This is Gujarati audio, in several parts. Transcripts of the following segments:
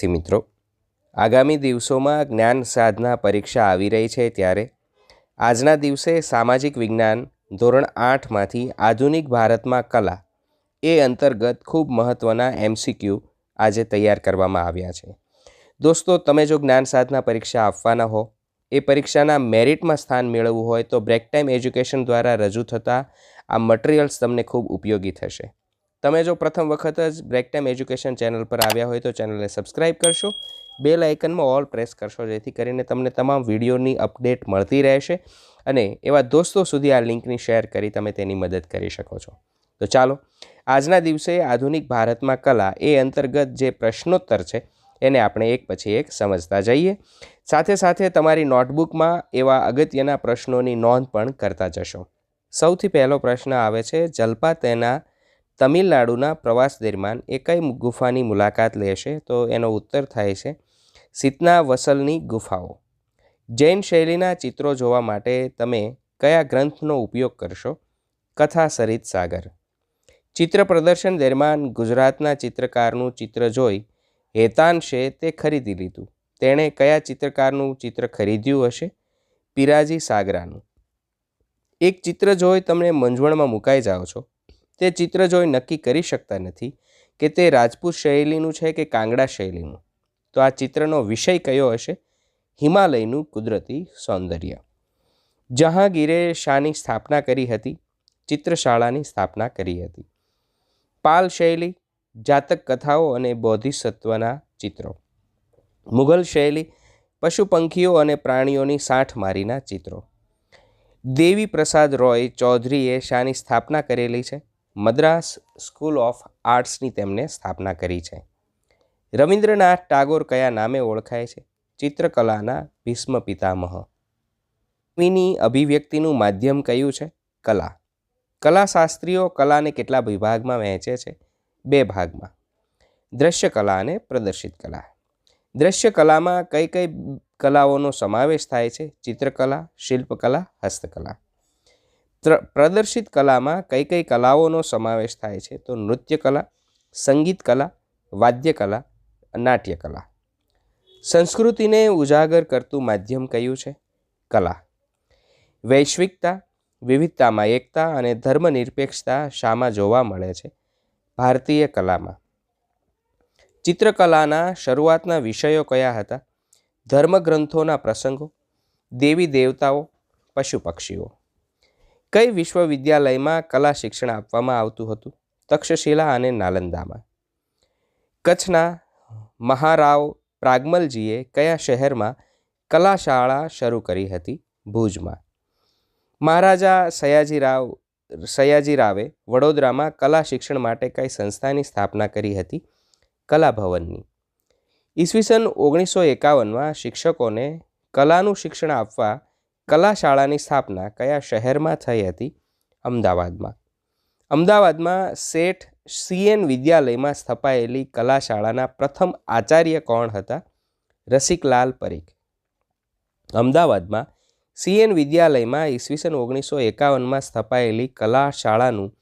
વિદ્યાર્થી મિત્રો, આગામી દિવસોમાં જ્ઞાન સાધના પરીક્ષા આવી રહી છે ત્યારે આજના દિવસે સામાજિક વિજ્ઞાન ધોરણ આઠમાંથી આધુનિક ભારતમાં કલા એ અંતર્ગત ખૂબ મહત્ત્વના એમસીક્યુ આજે તૈયાર કરવામાં આવ્યા છે. દોસ્તો, તમે જો જ્ઞાન સાધના પરીક્ષા આપવાના હો, એ પરીક્ષાના મેરિટમાં સ્થાન મેળવવું હોય તો બ્રેક ટાઈમ એજ્યુકેશન દ્વારા રજૂ થતા આ મટીરિયલ્સ તમને ખૂબ ઉપયોગી થશે. તમે જો પ્રથમ વખત જ બ્રેક ટાઈમ એજ્યુકેશન ચેનલ પર આવ્યા હોય તો ચેનલને સબસ્ક્રાઇબ કરશો. બે લાઇકનમાં ઓલ પ્રેસ કરશો, જેથી કરીને તમને તમામ વિડીયોની અપડેટ મળતી રહેશે. અને એવા દોસ્તો સુધી આ લિંકની શેર કરી તમે તેની મદદ કરી શકો છો. તો ચાલો, આજના દિવસે આધુનિક ભારતમાં કલા એ અંતર્ગત જે પ્રશ્નોત્તર છે, એને આપણે એક પછી એક સમજતા જઈએ. સાથે સાથે તમારી નોટબુકમાં એવા અગત્યના પ્રશ્નોની નોંધ પણ કરતા જશો. સૌથી પહેલો પ્રશ્ન આવે છે જલ્પા તેના તમિલનાડુના પ્રવાસ દરમિયાન એ કઈ ગુફાની મુલાકાત લેશે તો એનો ઉત્તર થાય છે સિતના વસલની ગુફાઓ. જૈન શૈલીના ચિત્રો જોવા માટે તમે કયા ગ્રંથનો ઉપયોગ કરશો? કથા સરિત સાગર. ચિત્ર પ્રદર્શન દરમિયાન ગુજરાતના ચિત્રકારનું ચિત્ર જોઈ હેતાંશે તે ખરીદી લીધું. તેણે કયા ચિત્રકારનું ચિત્ર ખરીદ્યું હશે? પિરાજી સાગરાનું. એક ચિત્ર જોઈ તમે મૂંઝવણમાં મુકાઈ જાઓ છો. તે ચિત્ર જોઈ નક્કી કરી શકતા નથી કે તે રાજપૂત શૈલીનું છે કે કાંગડા શૈલીનું, તો આ ચિત્રનો વિષય કયો હશે? હિમાલયનું કુદરતી સૌંદર્ય. જહાંગીરે શાની સ્થાપના કરી હતી, ચિત્રશાળાની સ્થાપના કરી હતી. પાલ શૈલી, જાતક કથાઓ અને બોધિસત્વના ચિત્રો. મુઘલ શૈલી પશુ પંખીઓ અને પ્રાણીઓની સાંઠ મારીના ચિત્રો. દેવી પ્રસાદ રોય ચૌધરીએ શાની સ્થાપના કરેલી છે મદ્રાસ સ્કૂલ ઓફ આર્ટ્સની તેમણે સ્થાપના કરી છે. રવિન્દ્રનાથ ટાગોર કયા નામે ઓળખાય છે? ચિત્રકલાના ભીષ્મ પિતામહ. મીની અભિવ્યક્તિનું માધ્યમ કયું છે? કલા. કલાશાસ્ત્રીઓ કલાને કેટલા વિભાગમાં વહેંચે છે? બે ભાગમાં. દ્રશ્ય કલા અને પ્રદર્શિત કલા. દ્રશ્ય કલામાં કઈ કઈ કલાઓનો સમાવેશ થાય છે? ચિત્રકલા, શિલ્પકલા, હસ્તકલા. પ્રદર્શિત કલામાં કઈ કઈ કલાઓનો સમાવેશ થાય છે? તો નૃત્ય કલા સંગીત કલા વાદ્ય કલા નાટ્ય સંસ્કૃતિને ઉજાગર કરતું માધ્યમ કયું છે? કલા. વૈશ્વિકતા, વિવિધતામાં એકતા અને ધર્મનિરપેક્ષતા શામાં જોવા મળે છે ભારતીય કલામાં. ચિત્રકલાના શરૂઆતના વિષયો કયા હતા? ધર્મગ્રંથોના પ્રસંગો, દેવી દેવતાઓ, પશુ પક્ષીઓ. કઈ વિશ્વવિદ્યાલયમાં કલા શિક્ષણ આપવામાં આવતું હતું? તક્ષશિલા અને નાલંદામાં. કચ્છના મહારાવ પ્રાગમલજીએ કયા શહેરમાં કલાશાળા શરૂ કરી હતી? ભુજમાં. મહારાજા સયાજીરાવ, સયાજીરાવે વડોદરામાં કલા શિક્ષણ માટે કઈ સંસ્થાની સ્થાપના કરી હતી? કલાભવનની ઈસવીસન ઓગણીસો એકાવનમાં શિક્ષકોને કલાનું શિક્ષણ આપવા કલાશાળાની સ્થાપના કયા શહેરમાં થઈ હતી? અમદાવાદમાં. અમદાવાદમાં શેઠ સીએન વિદ્યાલયમાં સ્થપાયેલી કલા શાળાના પ્રથમ આચાર્ય કોણ હતા? રસિકલાલ પરીખ. અમદાવાદમાં સીએન વિદ્યાલયમાં ઈસવીસન ઓગણીસો એકાવનમાં સ્થપાયેલી કલા શાળાનું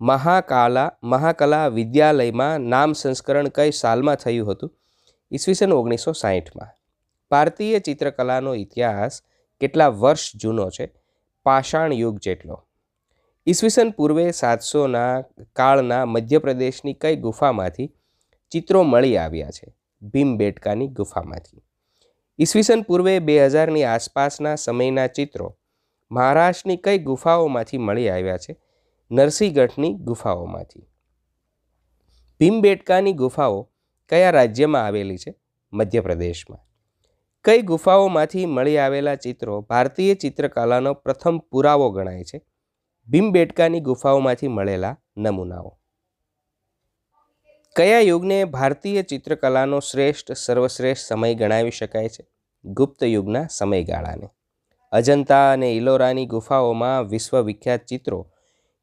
મહાકાલા, મહાકલા વિદ્યાલયમાં નામ સંસ્કરણ કઈ સાલમાં થયું હતું? ઈસવીસન ઓગણીસો સાહીઠમાં. ભારતીય ચિત્રકલાનો ઇતિહાસ કેટલા વર્ષ જૂનો છે? પાષાણ યુગ જેટલો. ઈસવીસન પૂર્વે સાતસોના કાળના મધ્યપ્રદેશની કઈ ગુફામાંથી ચિત્રો મળી આવ્યા છે? ભીમબેટકાની ગુફામાંથી. ઈસવીસન પૂર્વે બે હજારની આસપાસના સમયના ચિત્રો મહારાષ્ટ્રની કઈ ગુફાઓમાંથી મળી આવ્યા છે? નરસિંહગઢની ગુફાઓમાંથી. ભીમબેટકાની ગુફાઓ કયા રાજ્યમાં આવેલી છે? મધ્યપ્રદેશમાં. કઈ ગુફાઓમાંથી મળી આવેલા ચિત્રો ભારતીય ચિત્રકલાનો પ્રથમ પુરાવો ગણાય છે? ભીમબેટકાની ગુફાઓમાંથી મળેલા નમૂનાઓ. કયા યુગને ભારતીય ચિત્રકલાનો શ્રેષ્ઠ, સર્વશ્રેષ્ઠ સમય ગણાવી શકાય છે? ગુપ્ત યુગના સમયગાળાને. અજંતા અને ઇલોરાની ગુફાઓમાં વિશ્વવિખ્યાત ચિત્રો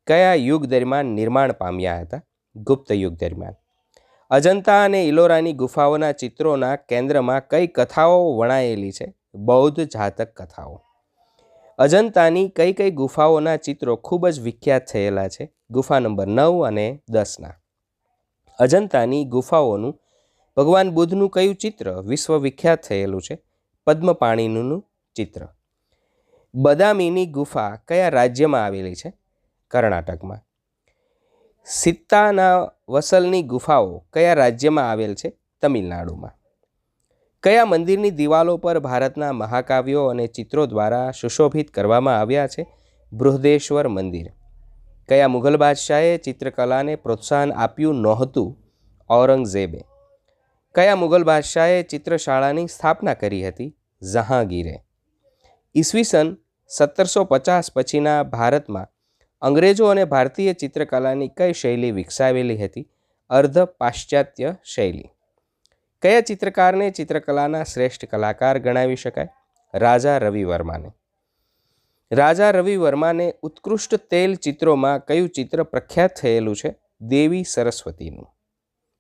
કયા યુગ દરમિયાન નિર્માણ પામ્યા હતા? ગુપ્ત યુગ દરમિયાન. અજંતા અને ઇલોરાની ગુફાઓના ચિત્રોના કેન્દ્રમાં કઈ કથાઓ વણાયેલી છે? બૌદ્ધ જાતક કથાઓ. અજંતાની કઈ કઈ ગુફાઓના ચિત્રો ખૂબ જ વિખ્યાત થયેલા છે? ગુફા નંબર નવ અને દસના. અજંતાની ગુફાઓનું ભગવાન બુદ્ધનું કયું ચિત્ર વિશ્વ વિખ્યાત થયેલું છે? પદ્મપાણીનું ચિત્ર. બદામીની ગુફા કયા રાજ્યમાં આવેલી છે? કર્ણાટકમાં. સિત્તાના વસલની ગુફાઓ કયા રાજ્યમાં આવેલ છે? તમિલનાડુમાં. કયા મંદિરની દિવાલો પર ભારતના મહાકાવ્યો અને ચિત્રો દ્વારા સુશોભિત કરવામાં આવ્યા છે? બૃહદેશ્વર મંદિર. કયા મુઘલ બાદશાહે ચિત્રકલાને પ્રોત્સાહન આપ્યું નહોતું? ઔરંગઝેબે. કયા મુઘલ બાદશાહે ચિત્રશાળાની સ્થાપના કરી હતી? જહાંગીરે. ઈસવીસન સત્તરસો પચાસ પછીના ભારતમાં અંગ્રેજો અને ભારતીય ચિત્રકલાની કઈ શૈલી વિકસાવેલી હતી? અર્ધ પાશ્ચાત્ય શૈલી. કયા ચિત્રકારને ચિત્રકલાના શ્રેષ્ઠ કલાકાર ગણાવી શકાય? રાજા રવિ વર્માને રાજા રવિ વર્માને ઉત્કૃષ્ટ તેલ ચિત્રોમાં કયું ચિત્ર પ્રખ્યાત થયેલું છે? દેવી સરસ્વતીનું.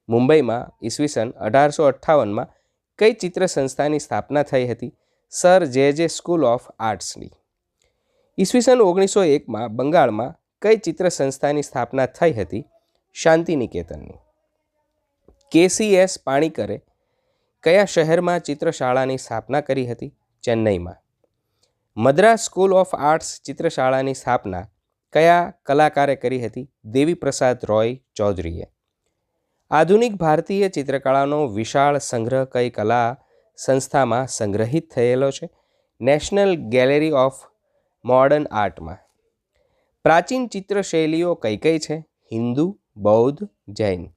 મુંબઈમાં ઈસવીસન અઢારસો અઠ્ઠાવનમાં કઈ ચિત્ર સંસ્થાની સ્થાપના થઈ હતી? સર જે જે સ્કૂલ ઓફ આર્ટ્સની. ઈસવીસન ઓગણીસો એકમાં બંગાળમાં કઈ ચિત્ર સંસ્થાની સ્થાપના થઈ હતી? શાંતિનિકેતનની. કેસીએસ પાણીકરે કયા શહેરમાં ચિત્રશાળાની સ્થાપના કરી હતી? ચેન્નઈમાં. મદ્રાસ સ્કૂલ ઓફ આર્ટ્સ ચિત્રશાળાની સ્થાપના કયા કલાકારે કરી હતી? દેવી પ્રસાદ રોય ચૌધરીએ. આધુનિક ભારતીય ચિત્રકળાનો વિશાળ સંગ્રહ કઈ કલા સંસ્થામાં સંગ્રહિત થયેલો છે? નેશનલ ગેલેરી ઓફ મોડર્ન આર્ટમાં. પ્રાચીન ચિત્ર શૈલીઓ કઈ કઈ છે? હિન્દુ, બૌદ્ધ, જૈન.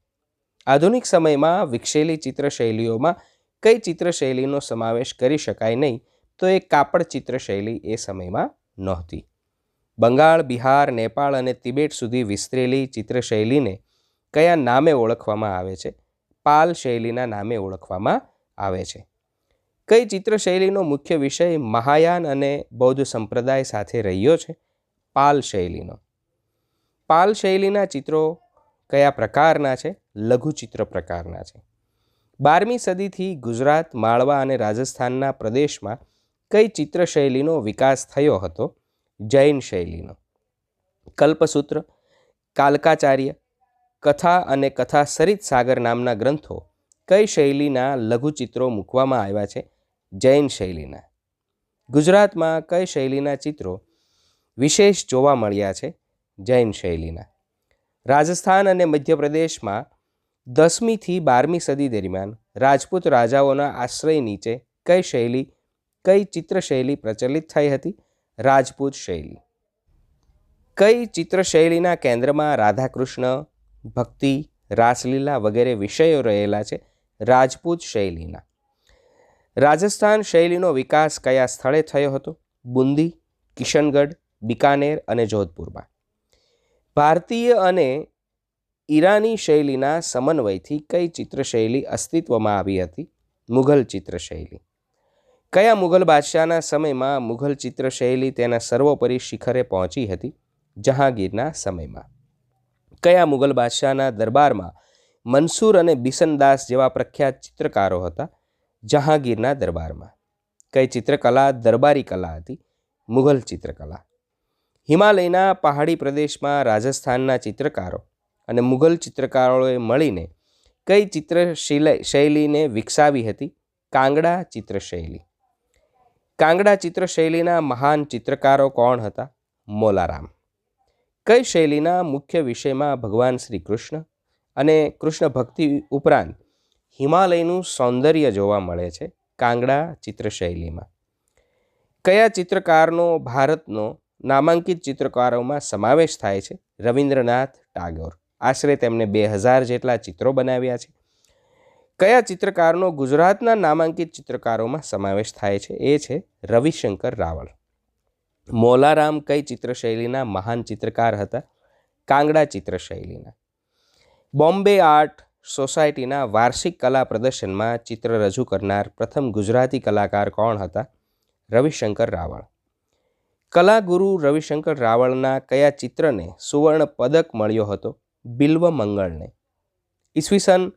આધુનિક સમયમાં વિકસેલી ચિત્ર શૈલીઓમાં કઈ ચિત્રશૈલીનો સમાવેશ કરી શકાય નહીં, તો એ કાપડ ચિત્ર શૈલી એ સમયમાં નહોતી. બંગાળ, બિહાર, નેપાળ અને તિબેટ સુધી વિસ્તરેલી ચિત્રશૈલીને કયા નામે ઓળખવામાં આવે છે? પાલ શૈલીના નામે ઓળખવામાં આવે છે. કઈ ચિત્રશૈલીનો મુખ્ય વિષય મહાયાન અને બૌદ્ધ સંપ્રદાય સાથે રહ્યો છે? પાલ શૈલીનો. પાલ શૈલીના ચિત્રો કયા પ્રકારના છે? લઘુચિત્ર પ્રકારના છે. બારમી સદીથી ગુજરાત, માળવા અને રાજસ્થાનના પ્રદેશમાં કઈ ચિત્રશૈલીનો વિકાસ થયો હતો? જૈન શૈલીનો. કલ્પસૂત્ર, કાલકાચાર્ય, કથા અને કથા સરિત સાગર નામના ગ્રંથો કઈ શૈલીના લઘુચિત્રો મૂકવામાં આવ્યા છે? જૈન શૈલીના. ગુજરાતમાં કઈ શૈલીના ચિત્રો વિશેષ જોવા મળ્યા છે? જૈન શૈલીના. રાજસ્થાન અને મધ્યપ્રદેશમાં દસમીથી બારમી સદી દરમિયાન રાજપૂત રાજાઓના આશ્રય નીચે કઈ શૈલી, કઈ ચિત્રશૈલી પ્રચલિત થઈ હતી? રાજપૂત શૈલી. કઈ ચિત્રશૈલીના કેન્દ્રમાં રાધાકૃષ્ણ, ભક્તિ, રાસલીલા વગેરે વિષયો રહેલા છે? રાજપૂત શૈલીના. રાજસ્થાન શૈલીનો વિકાસ કયા સ્થળે થયો હતો? બુંદી, કિશનગઢ, બિકાનેર અને જોધપુરમાં. ભારતીય અને ઈરાની શૈલીના સમન્વયથી કઈ ચિત્રશૈલી અસ્તિત્વમાં આવી હતી? મુઘલ ચિત્રશૈલી. કયા મુઘલ બાદશાહના સમયમાં મુઘલ ચિત્રશૈલી તેના સર્વોપરી શિખરે પહોંચી હતી? જહાંગીરના સમયમાં. કયા મુઘલ બાદશાહના દરબારમાં મનસૂર અને બિસનદાસ જેવા પ્રખ્યાત ચિત્રકારો હતા? જહાંગીરના દરબારમાં. કઈ ચિત્રકલા, દરબારી કલા હતી? મુઘલ ચિત્રકલા. હિમાલયના પહાડી પ્રદેશમાં રાજસ્થાનના ચિત્રકારો અને મુઘલ ચિત્રકારોએ મળીને કઈ ચિત્ર શૈલીને વિકસાવી હતી? કાંગડા ચિત્રશૈલી. કાંગડા ચિત્રશૈલીના મહાન ચિત્રકારો કોણ હતા? મોલારામ. કઈ શૈલીના મુખ્ય વિષયમાં ભગવાન શ્રી કૃષ્ણ અને કૃષ્ણ ભક્તિ ઉપરાંત હિમાલયનું સૌંદર્ય જોવા મળે છે કાંગડા ચિત્રશૈલીમાં. કયા ચિત્રકારનો ભારતનો નામાંકિત ચિત્રકારોમાં સમાવેશ થાય છે? રવિન્દ્રનાથ ટાગોર. આશરે તેમણે બે હજાર જેટલા ચિત્રો બનાવ્યા છે. કયા ચિત્રકારનો ગુજરાતના નામાંકિત ચિત્રકારોમાં સમાવેશ થાય છે? એ છે રવિશંકર રાવળ મોલારામ કઈ ચિત્રશૈલીના મહાન ચિત્રકાર હતા? કાંગડા ચિત્રશૈલીના. બોમ્બે આર્ટ સોસાયટીના વાર્ષિક કલા પ્રદર્શનમાં ચિત્ર રજૂ કરનાર પ્રથમ ગુજરાતી કલાકાર કોણ હતા? રવિશંકર રાવળ. કલાગુરુ રવિશંકર રાવળના કયા ચિત્રને સુવર્ણ પદક મળ્યો હતો? બિલ્વ મંગળને. ઈસવીસન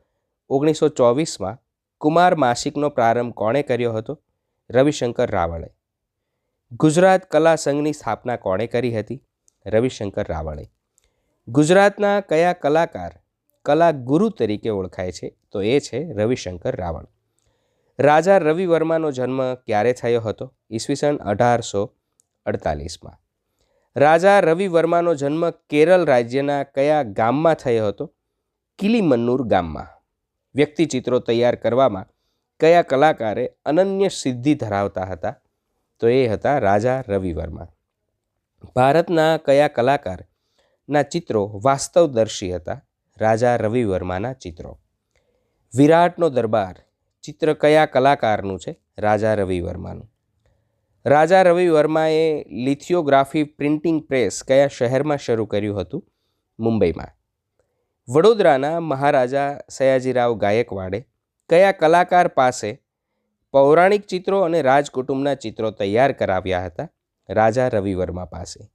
ઓગણીસો ચોવીસમાં કુમાર માસિકનો પ્રારંભ કોણે કર્યો હતો? રવિશંકર રાવળે. ગુજરાત કલા સંઘની સ્થાપના કોણે કરી હતી? રવિશંકર રાવળે. ગુજરાતના કયા કલાકાર કલા ગુરુ તરીકે ઓળખાય છે, તો એ છે રવિશંકર રાવળ રાજા રવિ વર્માનો જન્મ ક્યારે થયો હતો? ઈસવીસન અઢારસો અડતાલીસમાં. રાજા રવિ વર્માનો જન્મ કેરળ રાજ્યના કયા ગામમાં થયો હતો? કિલીમન્નુર ગામમાં. વ્યક્તિચિત્રો તૈયાર કરવામાં કયા કલાકારે અનન્ય સિદ્ધિ ધરાવતા હતા? તો એ હતા રાજા રવિ વર્મા ભારતના કયા કલાકારના ચિત્રો વાસ્તવદર્શી હતા? રાજા રવિ વર્માના ચિત્રો. વિરાટનો દરબાર ચિત્ર કયા કલાકારનું છે? રાજા રવિ વર્માનું રાજા રવિ વર્માએ લિથિયોગ્રાફી પ્રિન્ટિંગ પ્રેસ કયા શહેરમાં શરૂ કર્યું હતું? મુંબઈમાં. વડોદરાના મહારાજા સયાજીરાવ ગાયકવાડે કયા કલાકાર પાસે પૌરાણિક ચિત્રો અને રાજકુટુંબના ચિત્રો તૈયાર કરાવ્યા હતા? રાજા રવિ વર્મા પાસે.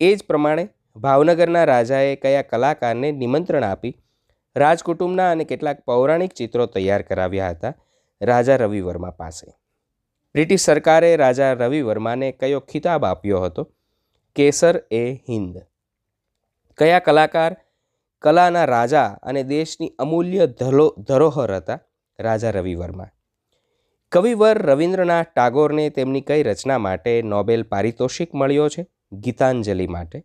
એ જ પ્રમાણે ભાવનગરના રાજાએ કયા કલાકારને નિમંત્રણ આપી રાજકુટુંબના અને કેટલાક પૌરાણિક ચિત્રો તૈયાર કરાવ્યા હતા રાજા રવિ વર્મા પાસે? બ્રિટિશ સરકારે રાજા રવિ વર્માને કયો ખિતાબ આપ્યો હતો? કેસર એ હિન્દ કયા કલાકાર કલાના રાજા અને દેશની અમૂલ્ય ધલો, ધરોહર હતા રાજા રવિ વર્મા કવિવર રવિન્દ્રનાથ ટાગોરને તેમની કઈ રચના માટે નોબેલ પારિતોષિક મળ્યો છે? ગીતાંજલિ માટે?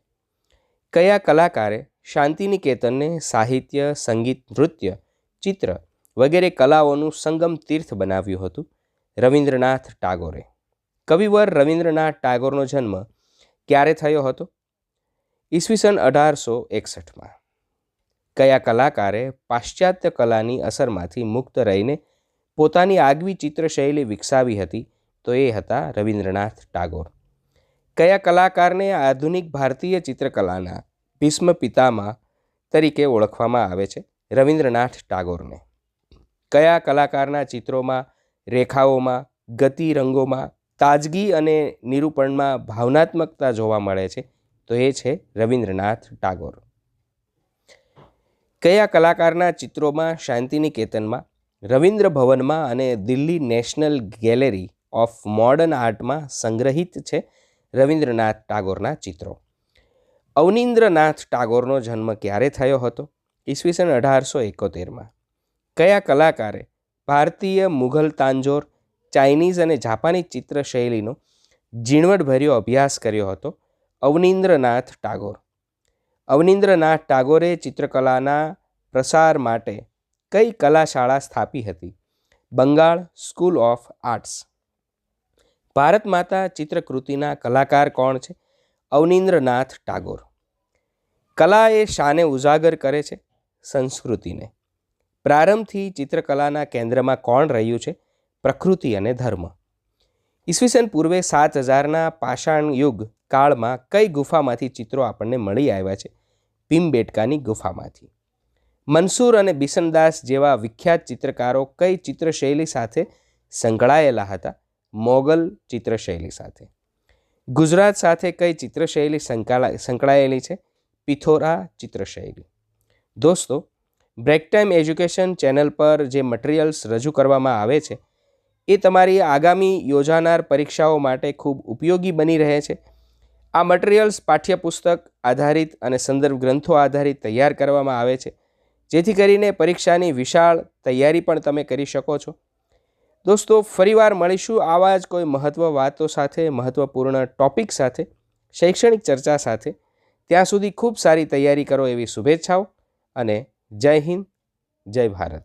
કયા કલાકારે શાંતિનિકેતનને સાહિત્ય, સંગીત, નૃત્ય, ચિત્ર વગેરે કલાઓનું સંગમ તીર્થ બનાવ્યું હતું? રવિન્દ્રનાથ ટાગોરે. કવિવર રવિન્દ્રનાથ ટાગોરનો જન્મ ક્યારે થયો હતો? ઈસવીસન અઢારસો એકસઠમાં. કયા કલાકારે પાશ્ચાત્ય કલાની અસરમાંથી મુક્ત રહીને પોતાની આગવી ચિત્રશૈલી વિકસાવી હતી? તો એ હતા રવિન્દ્રનાથ ટાગોર. કયા કલાકારને આધુનિક ભારતીય ચિત્રકલાના ભીષ્મ પિતામાં તરીકે ઓળખવામાં આવે છે? રવિન્દ્રનાથ ટાગોરને. કયા કલાકારના ચિત્રોમાં, રેખાઓમાં, ગતિ રંગોમાં, તાજગી અને નિરૂપણમાં ભાવનાત્મકતા જોવા મળે છે? તો એ છે રવિન્દ્રનાથ ટાગોર. કયા કલાકારના ચિત્રોમાં શાંતિનિકેતનમાં, રવિન્દ્ર ભવનમાં અને Delhi national gallery of modern આર્ટમાં સંગ્રહિત છે? રવિન્દ્રનાથ ટાગોરના ચિત્રો. અવનીન્દ્રનાથ ટાગોરનો જન્મ ક્યારે થયો હતો? ઈસવીસન અઢારસો એકોતેરમાં. કયા કલાકારે ભારતીય મુઘલ તાંજોર, ચાઇનીઝ અને જાપાની ચિત્રશૈલીનો ઝીણવટભર્યો અભ્યાસ કર્યો હતો? અવનીન્દ્રનાથ ટાગોર. અવનીન્દ્રનાથ ટાગોરે ચિત્રકલાના પ્રસાર માટે કઈ કલાશાળા સ્થાપી હતી? Bengal school of arts. Bharat Mata ચિત્રકૃતિના કલાકાર કોણ છે? અવનીન્દ્રનાથ ટાગોર. કલા એ શાને ઉજાગર કરે છે સંસ્કૃતિને. પ્રારંભથી ચિત્રકલાના કેન્દ્રમાં કોણ રહ્યું છે? પ્રકૃતિ અને ધર્મ. ઈસવીસન પૂર્વે સાત હજારના પાષાણ યુગ કાળમાં કઈ ગુફામાંથી ચિત્રો આપણને મળી આવ્યા છે? ભીમબેટકાની ગુફામાંથી. મનસૂર અને બિશનદાસ જેવા વિખ્યાત ચિત્રકારો કઈ ચિત્રશૈલી સાથે સંકળાયેલા હતા? મોગલ ચિત્રશૈલી સાથે. ગુજરાત સાથે કઈ ચિત્રશૈલી સંકળા સંકળાયેલી છે? પિથોરા ચિત્રશૈલી. દોસ્તો બ્રેક ટાઈમ એજ્યુકેશન ચેનલ પર જે મટીરિયલ્સ રજૂ કરવામાં આવે છે, એ તમારી આગામી યોજાનાર પરીક્ષાઓ માટે ખૂબ ઉપયોગી બની રહે છે. આ મટીરિયલ્સ પાઠ્યપુસ્તક આધારિત અને સંદર્ભ ગ્રંથો આધારિત તૈયાર કરવામાં આવે છે. જેથી કરીને પરીક્ષાની વિશાળ તૈયારી પણ તમે કરી શકો છો. દોસ્તો, ફરીવાર મળીશું આવા જ કોઈ મહત્વ વાતો સાથે મહત્ત્વપૂર્ણ ટોપિક સાથે, શૈક્ષણિક ચર્ચા સાથે. ત્યાં સુધી ખૂબ સારી તૈયારી કરો એવી શુભેચ્છાઓ અને જય હિન્દ, જય ભારત.